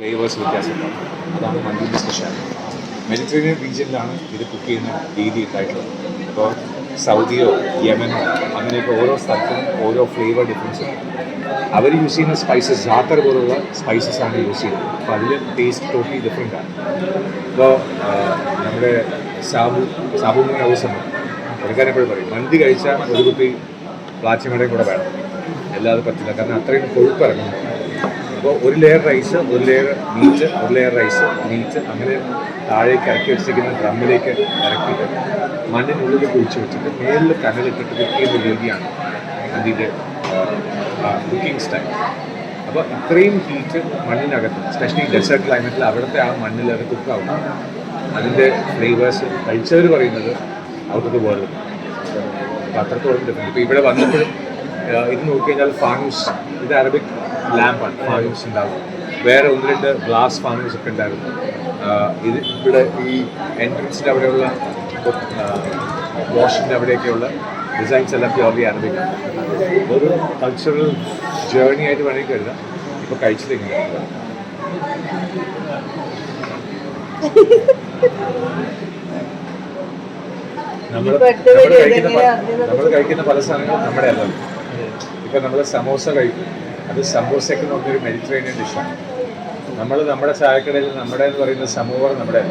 Flavours വ്യത്യാസമുണ്ടാവും അതാണ് മന്തിന്റെ speciality Mediterranean റീജിയനിലാണ് ഇത് കുക്ക് ചെയ്യുന്ന രീതി ഉണ്ടായിട്ടുള്ളത്. അപ്പോൾ സൗദിയോ യമനോ അങ്ങനെയൊക്കെ ഓരോ സ്ഥലത്തും ഓരോ ഫ്ലേവർ ഡിഫറൻസ് ഉണ്ട്. അവർ യൂസ് ചെയ്യുന്ന സ്പൈസസ് ജാത്തർ പോലുള്ള സ്പൈസസ് ആണ് യൂസ് ചെയ്യുന്നത്. അപ്പോൾ അതിൽ ടേസ്റ്റ് ടോട്ടലി ഡിഫറെന്റ് ആണ്. ഇപ്പോൾ നമ്മുടെ സാബു സാബുവിന്റെ ഉണ്ട് പുള്ളിക്കാരൻ എപ്പോഴും പറയും മന്തി കഴിച്ചാൽ ഒരു കുട്ടി പ്ലാച്ചിമടയും കൂടെ വേണം. അല്ലാതെ പറ്റില്ല. കാരണം അത്രയും കൊഴുപ്പ് ഇറങ്ങുന്നു അപ്പോൾ ഒരു ലെയർ റൈസ് ഒരു ലെയർ മീറ്റ് ഒരു ലെയർ റൈസ് മീറ്റ് അങ്ങനെ താഴേക്ക് ഇറക്കി വെച്ചിരിക്കുന്ന ഡ്രമ്മിലേക്ക് ഇറക്കിയിട്ട് മണ്ണിനുള്ളിൽ കുഴിച്ച് വെച്ചിട്ട് മേളിൽ കനലിട്ടിട്ട് കുക്ക് ചെയ്യുന്ന രീതിയാണ് അതിന്റെ കുക്കിംഗ് സ്റ്റൈൽ അപ്പോൾ ഇത്രയും ഹീറ്റ് മണ്ണിനകത്ത് സ്പെഷ്യലി ഡെസേർട്ട് ക്ലൈമറ്റിൽ അവിടുത്തെ ആ മണ്ണിൽ അത് കുക്കാവും അതിന്റെ ഫ്ലേവേഴ്സ് കഴിച്ചവർ പറയുന്നത് ഔട്ട് ഓഫ് ദ അത്രത്തോളം ഇപ്പോൾ ഇവിടെ വന്നപ്പോഴും ഇത് നോക്കിക്കഴിഞ്ഞാൽ ഫാങ്സ് ഇത് അറബിക് ലാമ്പാണ് ഫാമിങ്സ് ഉണ്ടാവും. വേറെ ഒന്ന് രണ്ട് ഗ്ലാസ് ഫാമിങ്സ് ഒക്കെ ഉണ്ടായിരുന്നു. ഇത് ഇവിടെ ഈ എൻട്രൻസിന്റെ അവിടെയുള്ള വാഷിന്റെ അവിടെയൊക്കെയുള്ള ഡിസൈൻസ് എല്ലാം പ്യോർലി അറബിക് ഒരു കൾച്ചറൽ ജേർണി ആയിട്ട് വേണമെങ്കിൽ കരുതാം. ഇപ്പോൾ കഴിച്ചില്ലെങ്കിൽ നമ്മൾ നമ്മൾ കഴിക്കുന്ന പല സാധനങ്ങളും നമ്മുടെ അല്ല. ഇപ്പം നമ്മൾ സമോസ കഴിക്കും. അത് സമോസയ്ക്ക് എന്ന് പറഞ്ഞൊരു മെഡിറ്ററേനിയൻ ഡിഷാണ് നമ്മൾ നമ്മുടെ ചായക്കടയിൽ നമ്മുടെ എന്ന് പറയുന്ന സമൂഹം നമ്മുടെ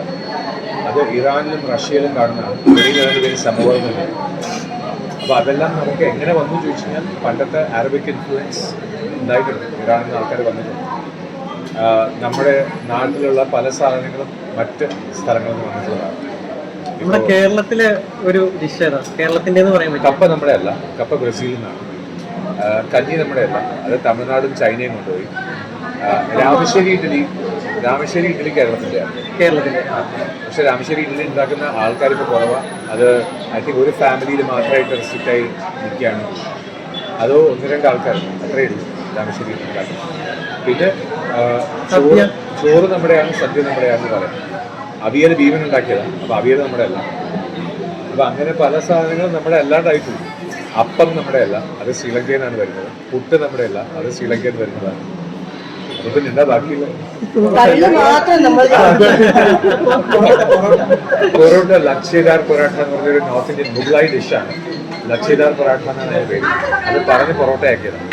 അത് ഇറാനിലും റഷ്യയിലും കാണുന്നതാണ് വെളിയിൽ അതിന് പേര് സമൂഹം തന്നെ. അപ്പോൾ അതെല്ലാം നമുക്ക് എങ്ങനെ വന്നു ചോദിച്ചു കഴിഞ്ഞാൽ പണ്ടത്തെ അറബിക് ഇൻഫ്ലുവൻസ് ഉണ്ടായിട്ടുണ്ട്. ഇറാനിൽ നിന്ന് ആൾക്കാർ വന്നിട്ടുണ്ട്. നമ്മുടെ നാട്ടിലുള്ള പല സാധനങ്ങളും മറ്റ് സ്ഥലങ്ങളിൽ നിന്ന് വന്നിട്ടുള്ളതാണ്. നമ്മുടെ കേരളത്തിലെ ഒരു ഡിഷ് ഏതാ? കേരളത്തിന്റെ കപ്പ നമ്മുടെ അല്ല. കപ്പ ബ്രസീലിൽ നിന്നാണ്. കഞ്ഞി നമ്മുടെ അല്ല അത് തമിഴ്നാടും ചൈനയും കൊണ്ടുപോയി. രാമശ്ശേരി ഇഡ്ഡലി രാമശ്ശേരി ഇഡ്ഡലി കേരളത്തിന്റെയാണ് കേരളത്തിന്റെ. പക്ഷെ രാമശ്ശേരി ഇഡ്ഡലി ഉണ്ടാക്കുന്ന ആൾക്കാർ ഇപ്പോൾ കുറവാണ് അത് ഐ തിങ്ക് ഒരു ഫാമിലിയിൽ മാത്രമായിട്ട് റെസ്ട്രിക്റ്റ് ആയി നിൽക്കുകയാണ്. അതോ ഒന്ന് രണ്ട് ആൾക്കാർ. അത്രയേ ഉള്ളൂ രാമശ്ശേരി ഇഡ്ഡലി ഉണ്ടാക്കുന്നത്. പിന്നെ ചോറ് ചോറ് നമ്മുടെയാണ് സദ്യ നമ്മുടെയാണെന്ന് പറയാം. അവിയൽ ഭീമൻ ഉണ്ടാക്കിയതാണ് അപ്പോൾ അവിയൽ നമ്മുടെ അല്ല അപ്പോൾ അങ്ങനെ പല സാധനങ്ങളും നമ്മുടെ അല്ലാണ്ടായിട്ടുണ്ട് അപ്പം നമ്മുടെ അല്ല അത് ശ്രീലങ്കയിലാണ് വരുന്നത്. പുട്ട് നമ്മുടെ അല്ല അത് ശ്രീലങ്കയിൽ വരുന്നതാണ്. പിന്നെ ബാക്കിയില്ല പൊറോട്ട ലക്ഷേദാർ പൊറോട്ട എന്ന് പറഞ്ഞൊരു നോർത്ത് ഇന്ത്യൻ മുഗളായി ഡിഷാണ്. ലക്ഷേദാർ പൊറോട്ട എന്നാണ് അതിന്റെ പേര്. അത് പറഞ്ഞ് പൊറോട്ട ആക്കിയതാണ്.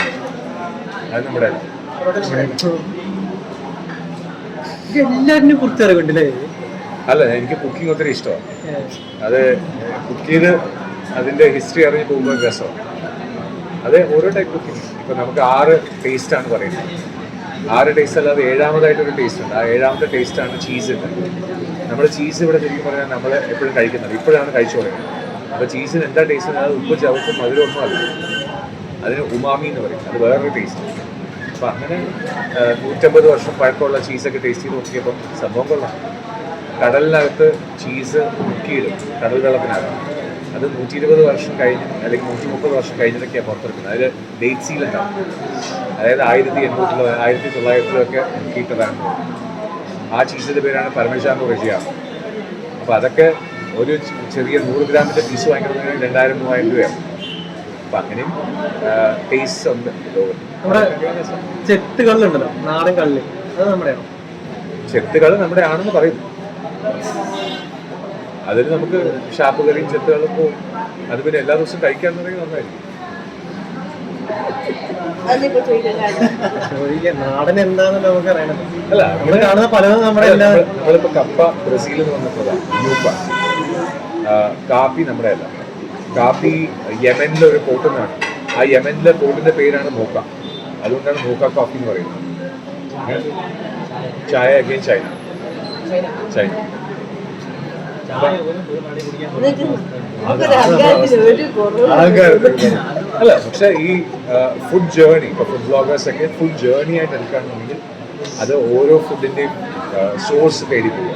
അത് നമ്മുടെ അല്ല. ഇത് എല്ലാറ്റിനെ കുറിച്ച് അറിവുണ്ട് അല്ലേ അല്ല എനിക്ക് കുക്കിംഗ് ഒത്തിരി ഇഷ്ടമാണ്. അത് കുക്ക് ചെയ്ത് അതിന്റെ ഹിസ്റ്ററി അറിഞ്ഞ് പോകുമ്പോൾ രസമാണ്. അത് ഓരോ ടൈപ്പ് കുക്കിംഗ് ഇപ്പം നമുക്ക് ആറ് ടേസ്റ്റ് ആണ് പറയുന്നത്. ആറ് ടേസ്റ്റ് അല്ലാതെ ഏഴാമതായിട്ടൊരു ടേസ്റ്റ് ഉണ്ട്. ആ ഏഴാമത്തെ ടേസ്റ്റാണ് ആണ് ചീസ് നമ്മൾ ചീസ് ഇവിടെ ശരിക്കും പറഞ്ഞാൽ നമ്മൾ എപ്പോഴും കഴിക്കുന്നത്. ഇപ്പോഴാണ് കഴിച്ചു തുടങ്ങുന്നത് അപ്പോൾ ചീസിന് എന്താ ടേസ്റ്റ് അത് ഉപ്പ് ചവക്കും മധുരമൊന്നും അല്ല. അതിന് ഉമാമി എന്ന് പറയും. അത് വേറൊരു ടേസ്റ്റ് അപ്പം അങ്ങനെ നൂറ്റമ്പത് വർഷം പഴക്കമുള്ള ചീസൊക്കെ ടേസ്റ്റ് ചെയ്ത് നോക്കിയപ്പം സംഭവം കൊള്ളാം. കടലിനകത്ത് ചീസ് മുക്കിയിടും. കടൽ വെള്ളത്തിനകത്ത്. അത് നൂറ്റി ഇരുപത് വർഷം കഴിഞ്ഞ് അല്ലെങ്കിൽ നൂറ്റി മുപ്പത് വർഷം കഴിഞ്ഞിട്ടൊക്കെയാണ് പുറത്തെടുക്കുന്നത് അതിൽ ഡേറ്റ് സീൽ ഉണ്ടാവും അതായത് ആയിരത്തി എണ്ണൂറ്റിലോ ആയിരത്തി തൊള്ളായിരത്തിലൊക്കെ കിട്ടതാണ്. ആ ചീസിന്റെ പേരാണ് പരമേശ്വരൻ റഷ്യ അപ്പോൾ അതൊക്കെ ഒരു ചെറിയ നൂറ് ഗ്രാമിന്റെ പീസ് വാങ്ങിക്കുന്നതിന് രണ്ടായിരം മൂവായിരം രൂപയാണ്. അപ്പം അങ്ങനെയും ടേസ്റ്റ് ഉണ്ട് ലോകത്ത്. നമ്മുടെ ചെത്ത് കള്ളുണ്ടല്ലോ നാടൻ കള്ളി. അത് നമ്മുടെയാണോ? ചെത്തുകൾ നമ്മുടെ ആണെന്ന് പറയുന്നു അതിന് നമുക്ക് ഷാപ്പ് കറിയും ചെത്തുകളും പോയി. അത് പിന്നെ എല്ലാ ദിവസവും കഴിക്കാൻ തുടങ്ങി നന്നായിരിക്കും. നാടൻ എന്താണെന്ന് നമുക്ക് അറിയണം അല്ല നമ്മൾ കാണുന്ന പലതും നമ്മുടെ എല്ലാ നമ്മളിപ്പോ കപ്പ ബ്രസീലിൽ നിന്ന് വന്നിട്ടുള്ളതാണ് യൂപ്പ കാപ്പി നമ്മുടെ അല്ല. കാപ്പി യമനിലെ ഒരു പോട്ടുന്നാണ് ആ യമനിലെ പോട്ടിന്റെ പേരാണ് മൂക്ക. അതുകൊണ്ടാണ് മൂക്ക കാപ്പി എന്ന് പറയുന്നത്. ചായ അഗെയിൻ ചൈന. ചൈന. അല്ല പക്ഷെ ഈ ഫുഡ് ജേർണി ഇപ്പൊ ഫുഡ് ബ്ലോഗേഴ്സ് ഒക്കെ ഫുഡ് ജേർണി ആയിട്ട് എടുക്കുകയാണെന്നുണ്ടെങ്കിൽ അത് ഓരോ ഫുഡിന്റെയും സോഴ്സ് തേടി പോവുക.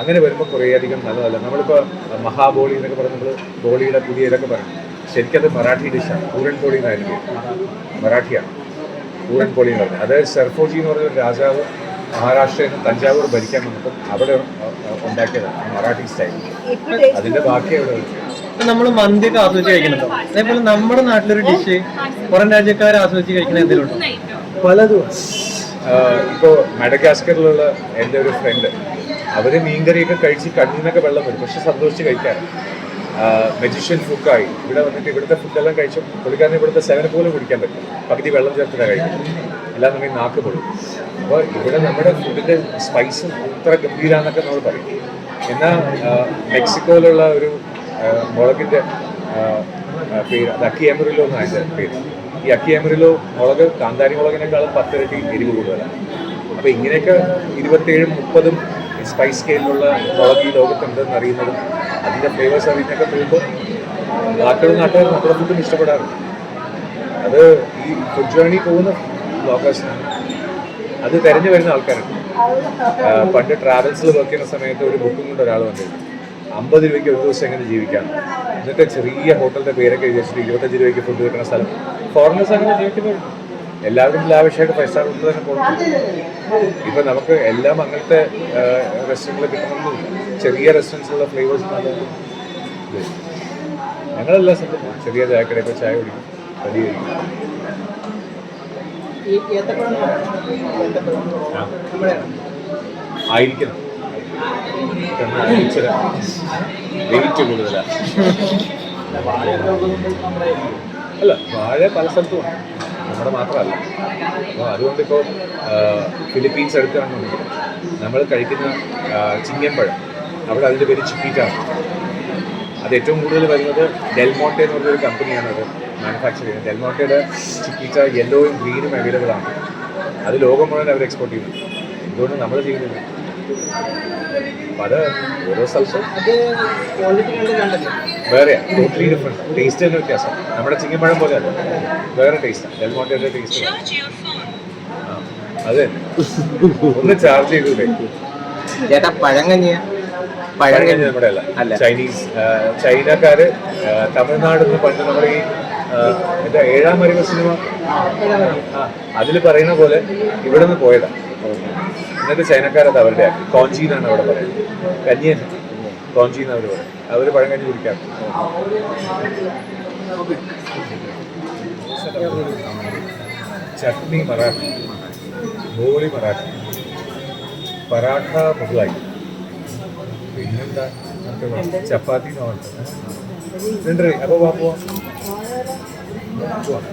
അങ്ങനെ വരുമ്പോൾ കുറേയധികം നല്ലതല്ല. നമ്മളിപ്പോൾ മഹാബോളി എന്നൊക്കെ പറഞ്ഞ് നമ്മൾ ബോളിയുടെ പുതിയ ഇതൊക്കെ പറയും. ശരിക്കത് മറാഠി ഡിഷാണ്. പൂരൻ പോളി എന്നായിരുന്നു മറാഠിയാണ്. പൂരൻ പോളി എന്ന് പറഞ്ഞത് അതായത് സർഫോജി എന്ന് പറഞ്ഞ ഒരു രാജാവ് മഹാരാഷ്ട്രയിൽ നിന്ന് തഞ്ചാവൂർ ഭരിക്കാൻ വന്നപ്പോൾ അവിടെ ഉണ്ടാക്കിയതാണ് മറാഠി സ്റ്റൈൽ. അതിന്റെ ബാക്കി അവിടെ. നമ്മൾ മന്തിയൊക്കെ ആസ്വദിച്ച് കഴിക്കുന്നുണ്ടോ? അതേപോലെ നമ്മുടെ നാട്ടിലൊരു ഡിഷ് പുറം രാജ്യക്കാർ ആസ്വദിച്ച് കഴിക്കുന്ന എന്തെങ്കിലും പലതും. ഇപ്പോൾ മെഡഗാസ്കറിലുള്ള എന്റെ ഒരു ഫ്രണ്ട് അവർ മീൻകറിയൊക്കെ കഴിച്ച് കണ്ണിനൊക്കെ വെള്ളം വരും പക്ഷെ സന്തോഷിച്ച് കഴിക്കാൻ. മെജിഷ്യൻ ഫുക്കായി ഇവിടെ വന്നിട്ട് ഇവിടുത്തെ ഫുഡെല്ലാം കഴിച്ചു പുള്ളിക്കാരന് ഇവിടുത്തെ സെവൻ പോലും കുടിക്കാൻ പറ്റും. പകുതി വെള്ളം ചേർത്തിട്ടാണ് കഴിക്കുന്നത്. നമ്മൾ നാക്ക് പൊടും അപ്പോൾ ഇവിടെ നമ്മുടെ ഫുഡിന്റെ സ്പൈസ് അത്ര ഗംഭീരാന്നൊക്കെ നമ്മൾ പറയും. എന്നാൽ മെക്സിക്കോയിലുള്ള ഒരു മുളകിന്റെ പേര് അത് അക്കിയാമറിലോ എന്നാണ് അതിന്റെ പേര്. ഈ അക്കിയാമറിലോ മുളക് കാന്താരി മുളകിനേക്കാളും പത്തിരട്ടി എരിവ് കൂടുതലാണ്. അപ്പോൾ ഇങ്ങനെയൊക്കെ ഇരുപത്തേഴും മുപ്പതും സ്പൈസ് സ്കെയിലുള്ള മുളക് ഈ ലോകത്തുണ്ടെന്ന് അറിയുന്നതും അതിന്റെ ഫ്ലേവേഴ്സ് അറിയുന്നൊക്കെ പോകുമ്പോൾ നാട്ടുകൾ നാട്ടുകാർ നമ്മുടെ ഫുഡും ഇഷ്ടപ്പെടാറുണ്ട്. അത് ഈ ഫുഡ് ജേണി പോകുന്ന ബ്ലോഗേഴ്സിനാണ് അത് തിരഞ്ഞു വരുന്ന ആൾക്കാരുണ്ട്. പണ്ട് ട്രാവൽസിൽ വർക്ക് ചെയ്യുന്ന സമയത്ത് ഒരു ബുക്കും കൊണ്ട് ഒരാൾ വന്നിരുന്നു. അമ്പത് രൂപയ്ക്ക് ഒരു ദിവസം എങ്ങനെ ജീവിക്കാം? എന്നിട്ട് ചെറിയ ഹോട്ടലിന്റെ പേരൊക്കെ എഴുതി വെച്ചിട്ട് ഇരുപത്തഞ്ച് രൂപയ്ക്ക് ഫുഡ് കിട്ടുന്ന സ്ഥലം. ഫോറിനേഴ്സ് അങ്ങനെ ജീവിക്കുന്നവരുണ്ട്. എല്ലാവരും ലാവശ്യമായിട്ട് ഫൈവ് സ്റ്റാർ തന്നെ പോകുന്നു ഇപ്പൊ നമുക്ക് എല്ലാം അങ്ങനത്തെ റെസ്റ്റോറന്റിൽ കിട്ടണമെന്നില്ല ചെറിയ റെസ്റ്റോറൻസിലുള്ള ഫ്ലേവേഴ്സ്. ഞങ്ങളെല്ലാം ചെറിയ ചായക്കടയൊക്കെ ചായ കുടിക്കും. വലിയ ഈ ഏത്തപ്പഴം ഏത്തപ്പഴം ആ. നമ്മുടെ ആയിരിക്കണം ഇച്ചിരി വെയിറ്റ് കൂടുതലാണ് അല്ല വാഴ പല സ്ഥലത്തും നമ്മുടെ മാത്രമല്ല. അപ്പോൾ അതുകൊണ്ട് ഇപ്പോൾ ഫിലിപ്പീൻസ് എടുക്കുകയാണെന്നുണ്ടെങ്കിൽ നമ്മൾ കഴിക്കുന്ന ചിങ്ങമ്പഴം അവിടെ അതിന്റെ പേര് ചിക്കീറ്റാണ് അത് ഏറ്റവും കൂടുതൽ വരുന്നത് ഡെൽമോട്ടെ എന്ന് പറഞ്ഞൊരു കമ്പനിയാണ് അത് മാനുഫാക്ചർ ചെയ്യുന്നത്. ഡെൽമോട്ടയുടെ ചിക്കിച്ച യെല്ലോയും ഗ്രീനും അവൈലബിൾ ആണ്. അത് ലോകം മുഴുവൻ അവർ എക്സ്പോർട്ട് ചെയ്യുന്നു. എന്തുകൊണ്ട് നമ്മൾ ചെയ്യുന്നത് അപ്പം അത് ഓരോ സ്ഥലത്തും വേറെയാ. ടോട്ടലി ഡിഫറെന്റ് ടേസ്റ്റ് തന്നെ വ്യത്യാസം. നമ്മുടെ ചിങ്ങപ്പഴം പോലെ അല്ല. വേറെ ടേസ്റ്റാണ് ഡെൽമോട്ടയുടെ ടേസ്റ്റ് അതെ. ഒന്ന് ചാർജ് ചെയ്തൂടെ? ചേട്ടാ പഴം കഞ്ഞിയ നമ്മുടെ അല്ല. ചൈനീസ് ചൈനക്കാര് തമിഴ്നാട് നിന്ന് പണ്ട് നമ്മുടെ ഈ എന്താ ഏഴാം വരവ് സിനിമ. അതിൽ പറയുന്ന പോലെ ഇവിടെ നിന്ന് പോയതാ. എന്നിട്ട് ചൈനക്കാരത് അവരുടെ കോഞ്ചി എന്നാണ് അവിടെ പറയുന്നത്. കഞ്ഞിയൻ കോഞ്ചി എന്ന് അവർ പറയും അവർ പഴം കഞ്ഞി കുടിക്കാറ് ചട്നി മറാഠി. ഗോളി മറാഠി. പറാഠ മുഗളായി പിന്നെന്താ? ചപ്പാത്തി അപ്പോൾ വാ പോവാം. പോവാം.